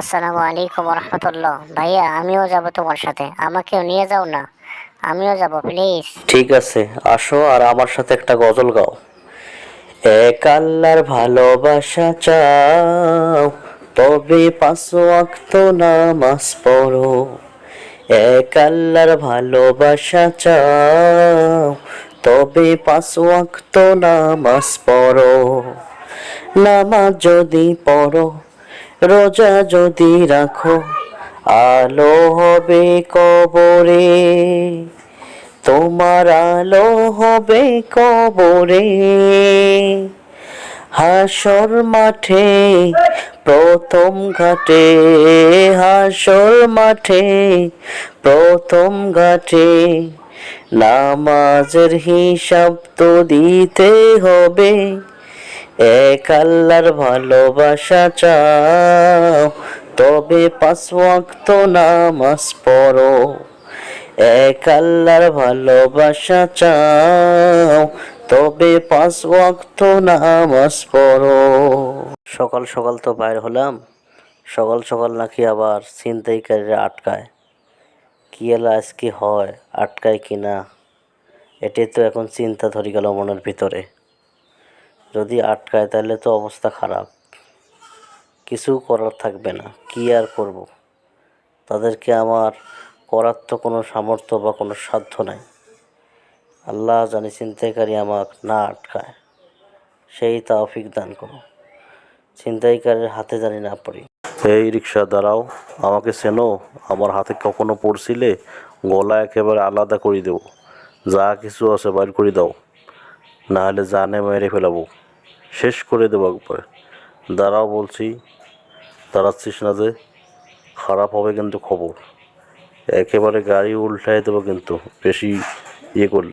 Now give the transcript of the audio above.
আসসালামু আলাইকুম রহমতুল্লাহ। ভাইয়া, আমিও যাব তোমার সাথে। আমাকেও নিয়ে যাও না। আমিও যাব প্লিজ ঠিক আছে, আসো আর আমার সাথে একটা গজল গাও। এক আল্লাহর ভালোবাসা চাও, তবে পাঁচ ওয়াক্ত নামাজ পড়ো। এক আল্লাহর ভালোবাসা চাও, তবে পাঁচ ওয়াক্ত নামাজ পড়ো। নামাজ যদি পড়ো রোজা যদি রাখো, আলো হবে কবরে। তোমার আলো হবে কবরে। হাসর মাঠে, প্রথম ঘাটে। হাসর মাঠে, প্রথম ঘাটে। নামাজের হিসাব তো দিতে হবে। এক আল্লাহর ভালোবাসা চাও, তবে পাঁচ ওয়াক্ত নামাজ পড়ো। এক আল্লাহর ভালোবাসা চাও, তবে পাঁচ ওয়াক্ত নামাজ পড়ো। সকাল সকাল তো বাইর হলাম, সকাল সকাল নাকি আবার ছিনতাইকারীরা আটকায়। কি এলা আজকে হয়, আটকায় কি না? এটাই তো এখন চিন্তা ধরে গেল মনের ভিতরে। যদি আটকায়, তাহলে তো অবস্থা খারাপ। কিছু করার থাকবে না, কি আর করব? তাদেরকে আমার করার তো কোনো সামর্থ্য বা কোনো সাধ্য নাই। আল্লাহ জানি চিন্তাইকারী আমাক না আটকায়, সেই তাওফিক দান করো ছিনতাইকারীর হাতে জানি না পড়ি। এই রিক্সা দাঁড়াও, আমাকে চেনো, আমার হাতে কখনো পড়ছিলে, গলা একেবারে আলাদা করে দেবো। যা কিছু আছে বাইর করে দাও। না হলে জানে মেরে ফেলাবো। শেষ করে দেবো একবার। দাঁড়াও বলছি, দাঁড়াচ্ছিস না যে, খারাপ হবে কিন্তু খবর। একেবারে গাড়ি উল্টায় দেবো কিন্তু, বেশি ইয়ে করলে।